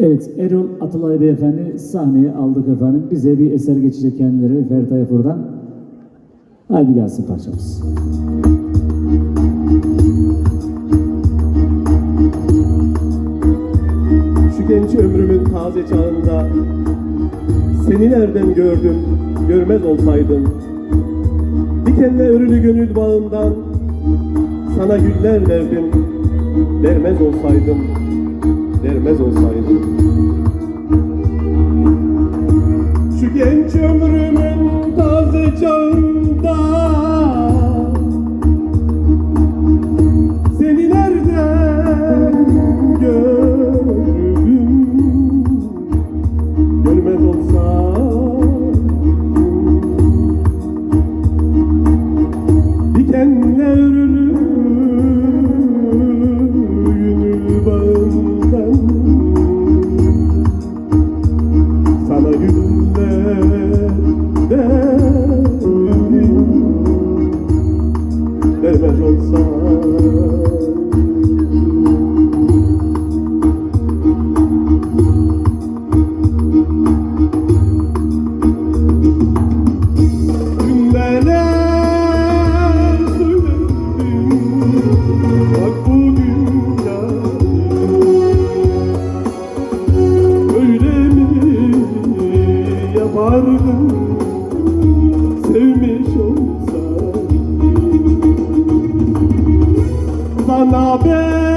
Evet, Erol Atılay Beyefendi sahneye aldık efendim. Bize bir eser geçecek kendileri Ferit Ayafur'dan. Haydi gelsin parçamız. Şu genç ömrümün taze çağında Seni nereden gördüm, görmez olsaydım Dikenle örülü gönül bağından Sana güller verdim, vermez olsaydım Vermez olsaydım Şu genç ömrümün Vermez olsam Sana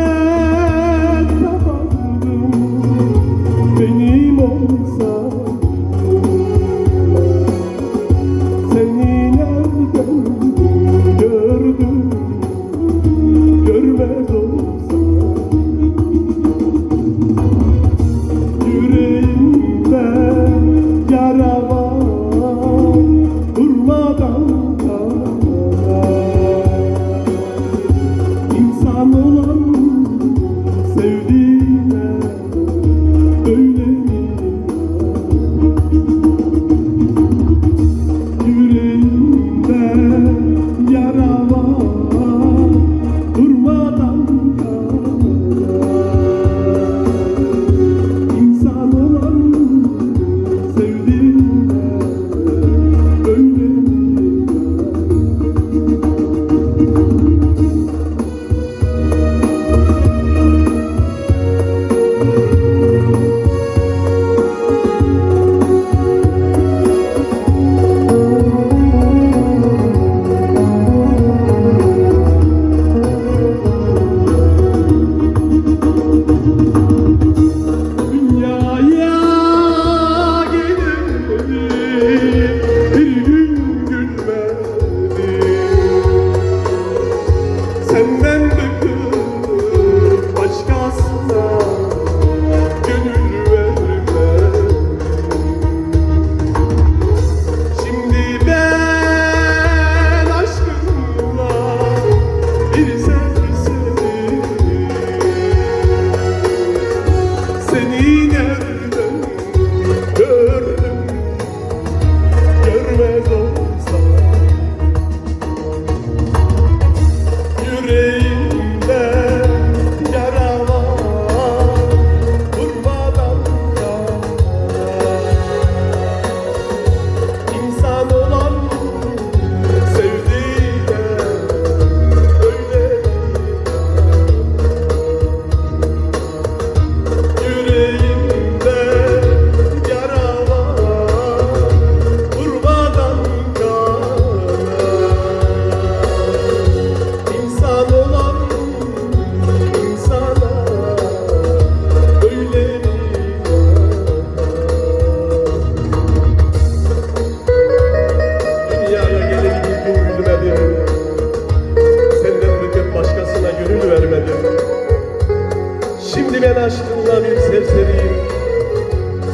Ben aşkınla bir serseriyim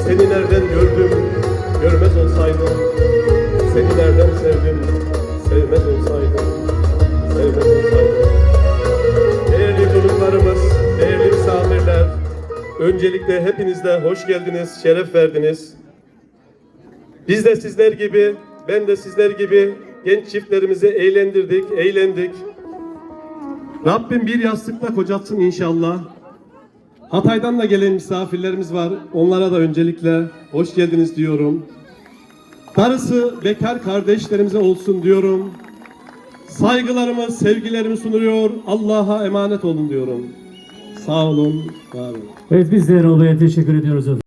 Seni nereden gördüm, görmez olsaydım. Seni nereden sevdim, sevmez olsaydım. Sevmez olsaydım. Değerli konuklarımız, değerli misafirler Öncelikle hepiniz de hoş geldiniz, şeref verdiniz. Biz de sizler gibi, ben de sizler gibi genç çiftlerimizi eğlendirdik, eğlendik. Rabbim bir yastıkla kocatsın inşallah. Hatay'dan da gelen misafirlerimiz var. Onlara da öncelikle hoş geldiniz diyorum. Darısı bekar kardeşlerimize olsun diyorum. Saygılarımı, sevgilerimi sunuyor. Allah'a emanet olun diyorum. Sağ olun, var olun. Evet biz de Erol teşekkür ediyoruz efendim.